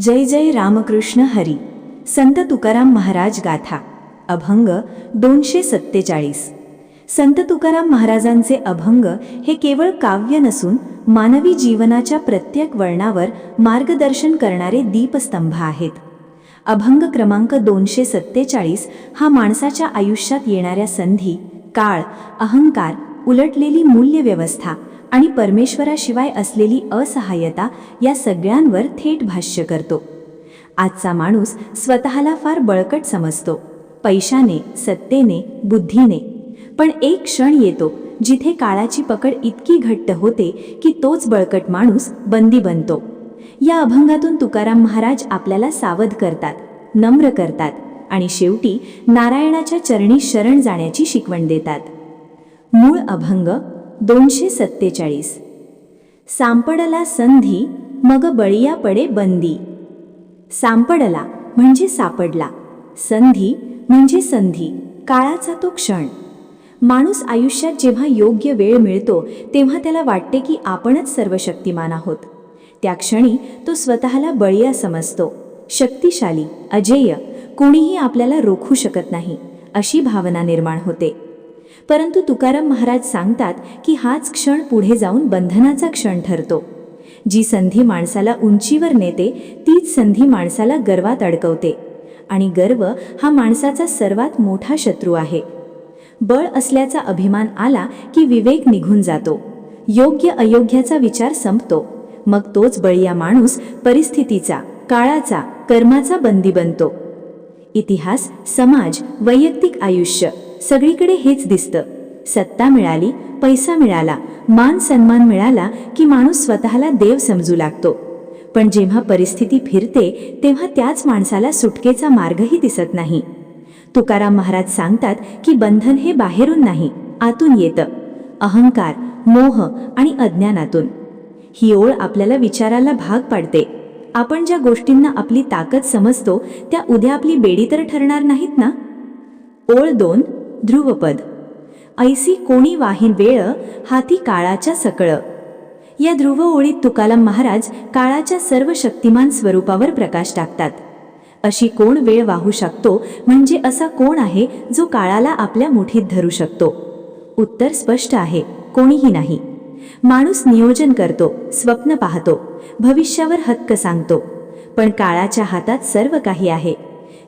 जय जय रामकृष्ण हरी. संत तुकाराम महाराज गाथा. अभंग दोनशे सत्तेचाळीस. संत तुकाराम महाराजांचे अभंग हे केवळ काव्य नसून मानवी जीवनाच्या प्रत्येक वळणावर मार्गदर्शन करणारे दीपस्तंभ आहेत. अभंग क्रमांक दोनशे सत्तेचाळीस हा माणसाच्या आयुष्यात येणाऱ्या संधी काळ अहंकार उलटलेली मूल्यव्यवस्था आणि परमेश्वराशिवाय असलेली असहाय्यता या सगळ्यांवर थेट भाष्य करतो. आजचा माणूस स्वतःला फार बळकट समजतो. पैशाने सत्तेने बुद्धीने. पण एक क्षण येतो जिथे काळाची पकड इतकी घट्ट होते की तोच बळकट माणूस बंदी बनतो. या अभंगातून तुकाराम महाराज आपल्याला सावध करतात नम्र करतात आणि शेवटी नारायणाच्या चरणी शरण जाण्याची शिकवण देतात. मूळ अभंग दोनशे सत्तेचाळीस. सांपडला संधी मग बळिया पडे बंदी. सांपडला म्हणजे सापडला संधी म्हणजे संधी काळाचा तो क्षण. माणूस आयुष्यात जेव्हा योग्य वेळ मिळतो तेव्हा त्याला वाटते की आपणच सर्व शक्तिमान आहोत. त्या क्षणी तो स्वतःला बळिया समजतो शक्तिशाली अजेय कोणीही आपल्याला रोखू शकत नाही अशी भावना निर्माण होते. परंतु तुकाराम महाराज सांगतात की हाच क्षण पुढे जाऊन बंधनाचा क्षण ठरतो. जी संधी माणसाला उंचीवर नेते तीच संधी माणसाला गर्वात अडकवते. आणि गर्व हा माणसाचा सर्वात मोठा शत्रू आहे. बळ असल्याचा अभिमान आला की विवेक निघून जातो. योग्य अयोग्याचा विचार संपतो. मग तोच बळीया माणूस परिस्थितीचा काळाचा कर्माचा बंदी बनतो. इतिहास समाज वैयक्तिक आयुष्य. सगळीकडे हेच दिसतं. सत्ता मिळाली पैसा मिळाला मान सन्मान मिळाला की माणूस स्वतःला देव समजू लागतो. पण जेव्हा परिस्थिती फिरते तेव्हा त्याच माणसाला सुटकेचा मार्गही दिसत नाही. तुकाराम महाराज सांगतात की बंधन हे बाहेरून नाही आतून येतं. अहंकार मोह आणि अज्ञानातून. ही ओळ आपल्याला विचाराला भाग पाडते. आपण ज्या गोष्टींना आपली ताकद समजतो त्या उद्या आपली बेडी तर ठरणार नाहीत ना? ओळ दोन ध्रुवपद. ऐसी कोणी वाहीन वेळ हाती काळाच्या सकळ. या ध्रुव ओळीत तुकाराम महाराज काळाच्या सर्व शक्तिमान स्वरूपावर प्रकाश टाकतात. अशी कोण वेळ वाहू शकतो म्हणजे असा कोण आहे जो काळाला आपल्या मुठीत धरू शकतो? उत्तर स्पष्ट आहे कोणीही नाही. माणूस नियोजन करतो स्वप्न पाहतो भविष्यावर हक्क सांगतो. पण काळाच्या हातात सर्व काही आहे.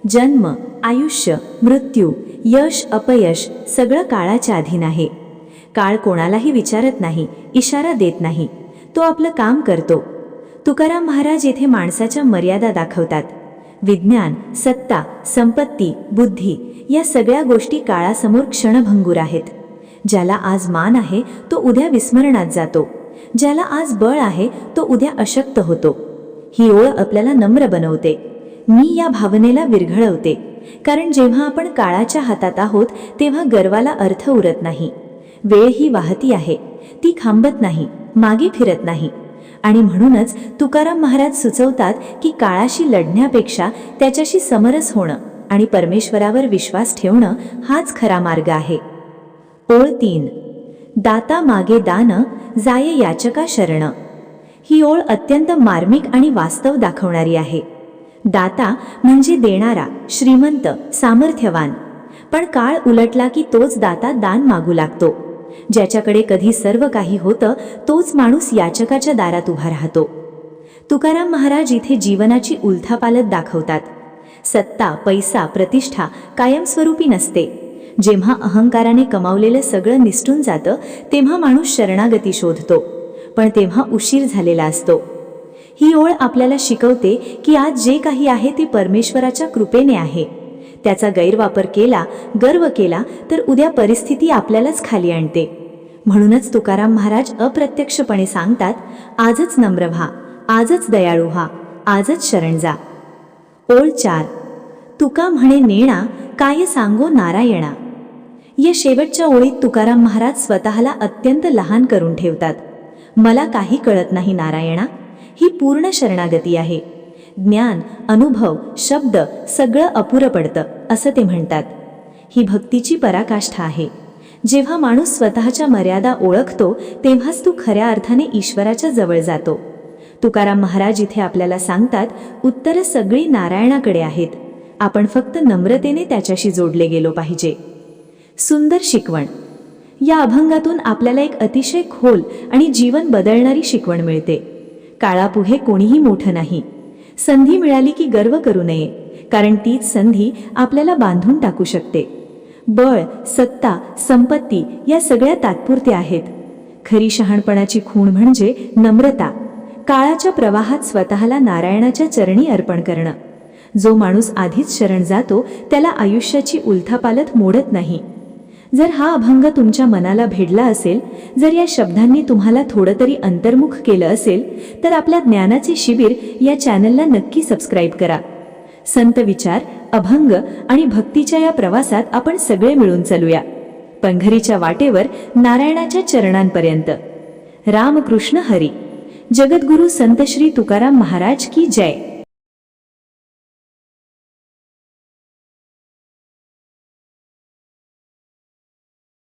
जन्म आयुष्य मृत्यू यश अपयश सगळं काळाच्या अधीन आहे. काळ कोणालाही विचारत नाही इशारा देत नाही. तो आपलं काम करतो. तुकाराम महाराज येथे माणसाच्या मर्यादा दाखवतात. विज्ञान सत्ता संपत्ती बुद्धी या सगळ्या गोष्टी काळासमोर क्षणभंगूर आहेत. ज्याला आज मान आहे तो उद्या विस्मरणात जातो. ज्याला आज बळ आहे तो उद्या अशक्त होतो. ही ओळ आपल्याला नम्र बनवते. मी या भावनेला विरघळवते. कारण जेव्हा आपण काळाच्या हातात आहोत तेव्हा गर्वाला अर्थ उरत नाही. वेळ ही वाहती आहे. ती खांबत नाही. मागे फिरत नाही. आणि म्हणूनच तुकाराम महाराज सुचवतात की काळाशी लढण्यापेक्षा त्याच्याशी समरस होणं आणि परमेश्वरावर विश्वास ठेवणं हाच खरा मार्ग आहे. ओळ तीन. दाता मागे दान जाय याचका शरण. ही ओळ अत्यंत मार्मिक आणि वास्तव दाखवणारी आहे. दाता म्हणजे देणारा श्रीमंत सामर्थ्यवान. पण काळ उलटला की तोच दाता दान मागू लागतो. ज्याच्याकडे कधी सर्व काही होतं तोच माणूस याचकाच्या दारात उभा राहतो. तुकाराम महाराज इथे जीवनाची उलथापालत दाखवतात. सत्ता पैसा प्रतिष्ठा कायमस्वरूपी नसते. जेव्हा अहंकाराने कमावलेलं सगळं निसटून जातं तेव्हा माणूस शरणागती शोधतो. पण तेव्हा उशीर झालेला असतो. ही ओळ आपल्याला शिकवते की आज जे काही आहे ते परमेश्वराच्या कृपेने आहे. त्याचा गैरवापर केला गर्व केला तर उद्या परिस्थिती आपल्यालाच खाली आणते. म्हणूनच तुकाराम महाराज अप्रत्यक्षपणे सांगतात आजच नम्र व्हा आजच दयाळू व्हा आजच शरण जा. ओळ चार. तुका म्हणे नेणा काय सांगो नारायणा. या शेवटच्या ओळीत तुकाराम महाराज स्वतःला अत्यंत लहान करून ठेवतात. मला काही कळत नाही नारायणा. ही पूर्ण शरणागती आहे. ज्ञान अनुभव शब्द सगळं अपुरं पडतं असं ते म्हणतात. ही भक्तीची पराकाष्ठा आहे. जेव्हा माणूस स्वतःच्या मर्यादा ओळखतो तेव्हाच तू खऱ्या अर्थाने ईश्वराच्या जवळ जातो. तुकाराम महाराज इथे आपल्याला सांगतात उत्तरं सगळी नारायणाकडे आहेत. आपण फक्त नम्रतेने त्याच्याशी जोडले गेलो पाहिजे. सुंदर शिकवण. या अभंगातून आपल्याला एक अतिशय खोल आणि जीवन बदलणारी शिकवण मिळते. काळापुढे कोणीही मोठं नाही. संधी मिळाली की गर्व करू नये कारण तीच संधी आपल्याला बांधून टाकू शकते. बळ सत्ता संपत्ती या सगळ्या तात्पुरत्या आहेत. खरी शहाणपणाची खूण म्हणजे नम्रता काळाच्या प्रवाहात स्वतःला नारायणाच्या चरणी अर्पण करणं. जो माणूस आधीच शरण जातो त्याला आयुष्याची उलथापालथ मोडत नाही. जर हा अभंग तुमच्या मनाला भेडला असेल जर या शब्दांनी तुम्हाला थोडं तरी अंतर्मुख केलं असेल तर आपल्या ज्ञानाचे शिबिर या चॅनलला नक्की सबस्क्राईब करा. संत विचार अभंग आणि भक्तीच्या या प्रवासात आपण सगळे मिळून चालूया. पंघरीच्या वाटेवर नारायणाच्या चरणांपर्यंत. रामकृष्ण हरी. जगद्गुरू संत श्री तुकाराम महाराज की जय.